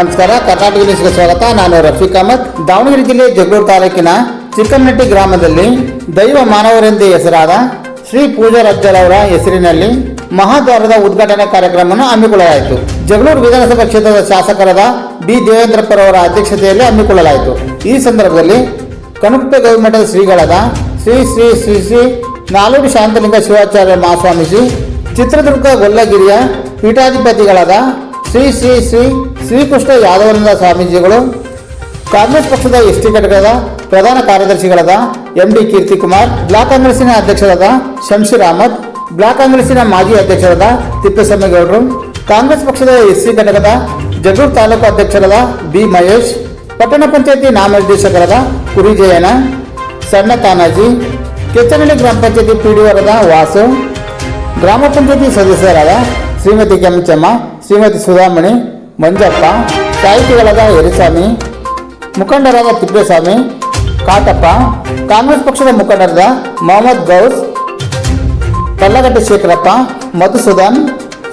ನಮಸ್ಕಾರ ಕರ್ನಾಟಕ ನ್ಯೂಸ್ಗೆ ಸ್ವಾಗತ. ನಾನು ರಫೀಕ್ ಅಹಮದ್. ದಾವಣಗೆರೆ ಜಿಲ್ಲೆ ಜಗಳೂರು ತಾಲೂಕಿನ ಚಿಕ್ಕನಟ್ಟಿ ಗ್ರಾಮದಲ್ಲಿ ದೈವ ಮಾನವರೆಂದೇ ಹೆಸರಾದ ಶ್ರೀ ಪೂಜಾ ರಜ್ಜರವರ ಹೆಸರಿನಲ್ಲಿ ಮಹಾದ್ವಾರದ ಉದ್ಘಾಟನಾ ಕಾರ್ಯಕ್ರಮವನ್ನು ಹಮ್ಮಿಕೊಳ್ಳಲಾಯಿತು. ಜಗಳೂರು ವಿಧಾನಸಭಾ ಕ್ಷೇತ್ರದ ಶಾಸಕರಾದ ಬಿ. ದೇವೇಂದ್ರಪ್ಪರವರ ಅಧ್ಯಕ್ಷತೆಯಲ್ಲಿ ಹಮ್ಮಿಕೊಳ್ಳಲಾಯಿತು. ಈ ಸಂದರ್ಭದಲ್ಲಿ ಕನುಪ್ಪೆ ಗವಿಮಠದ ಶ್ರೀಗಳಾದ ಶ್ರೀ ಶ್ರೀ ಶ್ರೀ ಶ್ರೀ ನಾಲೂರು ಶಾಂತಲಿಂಗ ಶಿವಾಚಾರ್ಯ ಮಹಾಸ್ವಾಮೀಜಿ, ಚಿತ್ರದುರ್ಗ ಗೊಲ್ಲಗಿರಿಯ ಪೀಠಾಧಿಪತಿಗಳಾದ ಶ್ರೀ ಶ್ರೀ ಶ್ರೀ ಶ್ರೀಕೃಷ್ಣ ಯಾದವಾನಂದ ಸ್ವಾಮೀಜಿಗಳು? ಕಾಂಗ್ರೆಸ್ ಪಕ್ಷದ ಎಸ್ ಟಿ ಘಟಕದ ಪ್ರಧಾನ ಕಾರ್ಯದರ್ಶಿಗಳಾದ ಎಂ ಡಿ ಕೀರ್ತಿಕುಮಾರ್, ಬ್ಲಾಕ್ ಕಾಂಗ್ರೆಸ್ಸಿನ ಅಧ್ಯಕ್ಷರಾದ ಶಂಶೀರ್ ಅಹಮದ್, ಬ್ಲಾಕ್ ಕಾಂಗ್ರೆಸ್ಸಿನ ಮಾಜಿ ಅಧ್ಯಕ್ಷರಾದ ತಿಪ್ಪೇಸ್ವಾಮಿಗೌಡರು, ಕಾಂಗ್ರೆಸ್ ಪಕ್ಷದ ಎಸ್ ಸಿ ಘಟಕದ ಜಗೂರ್ ತಾಲೂಕು ಅಧ್ಯಕ್ಷರಾದ ಬಿ ಮಹೇಶ್, ಪಟ್ಟಣ ಪಂಚಾಯತಿ ನಾಮನಿರ್ದೇಶಕರಾದ ಕುರಿ ಜಯನ ಸಣ್ಣ ತಾನಾಜಿ, ಕೆಚ್ಚನಹಳ್ಳಿ ಗ್ರಾಮ ಪಂಚಾಯತಿ ಪಿಡಿಒರಾದ ವಾಸು, ಗ್ರಾಮ ಪಂಚಾಯತಿ ಸದಸ್ಯರಾದ ಶ್ರೀಮತಿ ಕೆಂಚಮ್ಮ, ಶ್ರೀಮತಿ ಸುಧಾಮಣಿ ಮಂಜಪ್ಪ, ಸಾಹಿತಿಗಳಾದ ಯರಿಸ್ವಾಮಿ ಮುಖಂಡರಾದ ತಿಪ್ಪೇಸ್ವಾಮಿ, ಕಾಟಪ್ಪ, ಕಾಂಗ್ರೆಸ್ ಪಕ್ಷದ ಮುಖಂಡರಾದ ಮೊಹಮ್ಮದ್ ಗೌಸ್ ಕಲ್ಲಗಟ್ಟಿ ಶೇಖರಪ್ಪ, ಮಧುಸೂದನ್,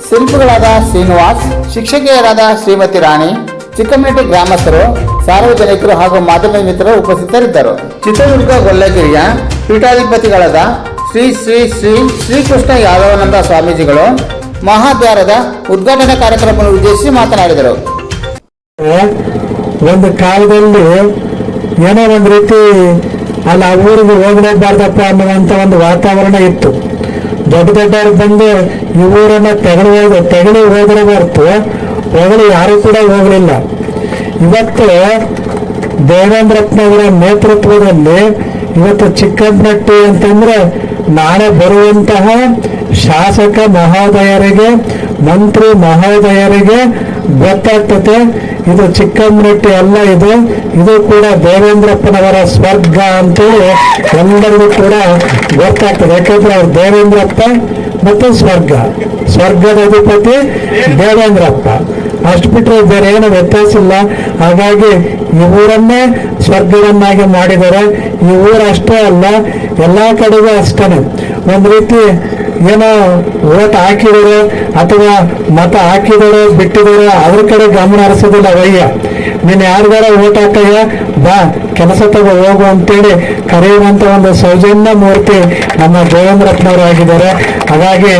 ಶಿಲ್ಪಿಗಳಾದ ಶ್ರೀನಿವಾಸ್, ಶಿಕ್ಷಕಿಯರಾದ ಶ್ರೀಮತಿ ರಾಣಿ ಚಿಕ್ಕಮನೆಟ್ಟಿ ಗ್ರಾಮಸ್ಥರು, ಸಾರ್ವಜನಿಕರು ಹಾಗೂ ಮಾಧ್ಯಮ ಮಿತ್ರರು ಉಪಸ್ಥಿತರಿದ್ದರು. ಚಿತ್ರದುರ್ಗ ಗೊಲ್ಲಗಿರಿಯ ಪೀಠಾಧಿಪತಿಗಳಾದ ಶ್ರೀ ಶ್ರೀ ಶ್ರೀ ಶ್ರೀಕೃಷ್ಣ ಯಾದವಾನಂದ ಸ್ವಾಮೀಜಿಗಳು ಮಹಾದ್ವಾರದ ಉದ್ಘಾಟನಾ ಕಾರ್ಯಕ್ರಮವನ್ನು ಉದ್ದೇಶಿಸಿ ಮಾತನಾಡಿದರು. ಒಂದು ಕಾಲದಲ್ಲಿ ಏನೋ ಒಂದು ರೀತಿ ಅಲ್ಲ, ಆ ಊರಿಗೆ ಹೋಗ್ಲೇಬಾರ್ದಪ್ಪ ಅನ್ನುವಂಥ ಒಂದು ವಾತಾವರಣ ಇತ್ತು. ದೊಡ್ಡ ದೊಡ್ಡವರು ಬಂದು ಈ ಊರನ್ನ ತೆಗಳಿ ಹೋದ ತೆಗಳಿ ಹೋದ್ರೆ ಹೊರತು ಹೊಗಳಿ ಯಾರು ಕೂಡ ಹೋಗಲಿಲ್ಲ. ಇವತ್ತು ದೇವೇಂದ್ರಪ್ಪನವರ ನೇತೃತ್ವದಲ್ಲಿ ಇವತ್ತು ಚಿಕ್ಕಬಳ್ಳಟ್ಟಿ ಅಂತಂದ್ರೆ ನಾಳೆ ಬರುವಂತಹ ಶಾಸಕ ಮಹೋದಯರಿಗೆ, ಮಂತ್ರಿ ಮಹೋದಯರಿಗೆ ಗೊತ್ತಾಗ್ತದೆ. ಇದು ಚಿಕ್ಕಮ್ಮನಟ್ಟಿ ಅಲ್ಲ ಇದು. ಇದು ಕೂಡ ದೇವೇಂದ್ರಪ್ಪನವರ ಸ್ವರ್ಗ ಅಂತೇಳಿ ಎಲ್ಲರಿಗೂ ಕೂಡ ಗೊತ್ತಾಗ್ತದೆ. ಯಾಕಂದ್ರೆ ಅವ್ರು ದೇವೇಂದ್ರಪ್ಪ ಮತ್ತು ಸ್ವರ್ಗ. ಸ್ವರ್ಗದ ಅಧಿಪತಿ ದೇವೇಂದ್ರಪ್ಪ. ಅಷ್ಟು ಬಿಟ್ಟರೆ ಬೇರೆ ಏನು ವ್ಯತ್ಯಾಸ ಇಲ್ಲ. ಹಾಗಾಗಿ ಈ ಊರನ್ನೇ ಸ್ವರ್ಗವನ್ನಾಗಿ ಮಾಡಿದ್ದಾರೆ ಈ ಊರು ಅಷ್ಟೇ ಅಲ್ಲ, ಎಲ್ಲ ಕಡೆಗೂ ಅಷ್ಟೇ ಒಂದು ರೀತಿ ಏನೋ ಓಟ್ ಹಾಕಿದರೆ ಅಥವಾ ಮತ ಹಾಕಿದರೆ ಬಿಟ್ಟಿದರೆ ಅವ್ರ ಕಡೆ ಗಮನ ಹರಿಸೋದಿಲ್ಲ ವಯ್ಯ ನೀನು ಯಾರಿಗಾರ ಓಟ್ ಹಾಕಯ್ಯ ಬಾ, ಕೆಲಸ ತಗೋ, ಹೋಗು ಅಂತೇಳಿ ಕರೆಯುವಂಥ ಒಂದು ಸೌಜನ್ಯ ಮೂರ್ತಿ ನಮ್ಮ ದೇವೇಂದ್ರಪ್ಪನವರು ಆಗಿದ್ದಾರೆ ಹಾಗಾಗಿ